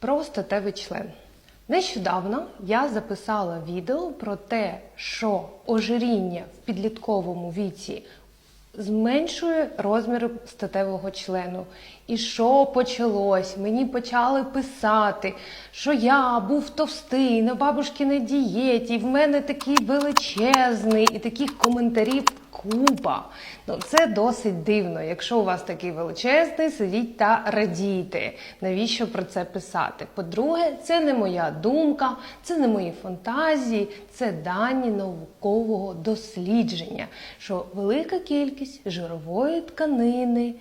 Про статевий член. Нещодавно я записала відео про те, що ожиріння в підлітковому віці зменшує розміри статевого члену. І що почалось? Мені почали писати, що я був товстий на бабушкиній дієті, в мене такий величезний, і таких коментарів купа. Ну це досить дивно. Якщо у вас такий величезний, сидіть та радійте. Навіщо про це писати? По-друге, це не моя думка, це не мої фантазії, це дані наукового дослідження, що велика кількість жирової тканини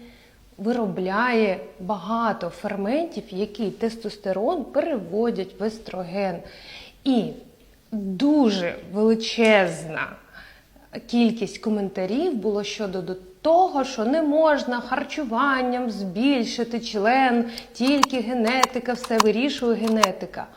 виробляє багато ферментів, які тестостерон переводять в естроген. І дуже величезна кількість коментарів було щодо до того, що не можна харчуванням збільшити член, тільки генетика, все вирішує генетика.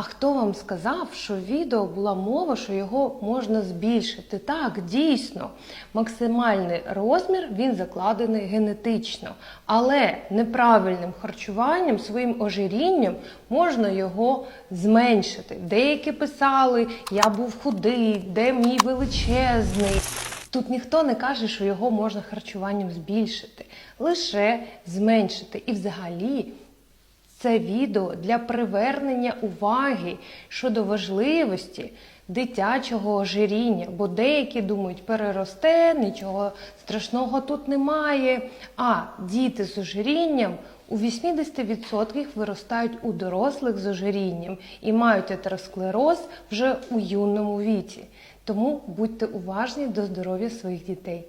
А хто вам сказав, що в відео була мова, що його можна збільшити? Так, дійсно, максимальний розмір він закладений генетично, але неправильним харчуванням, своїм ожирінням можна його зменшити. Деякі писали, я був худий, де мій величезний. Тут ніхто не каже, що його можна харчуванням збільшити, лише зменшити. І взагалі це відео для привернення уваги щодо важливості дитячого ожиріння, бо деякі думають, переросте, нічого страшного тут немає. А діти з ожирінням у 80% виростають у дорослих з ожирінням і мають атеросклероз вже у юному віці. Тому будьте уважні до здоров'я своїх дітей.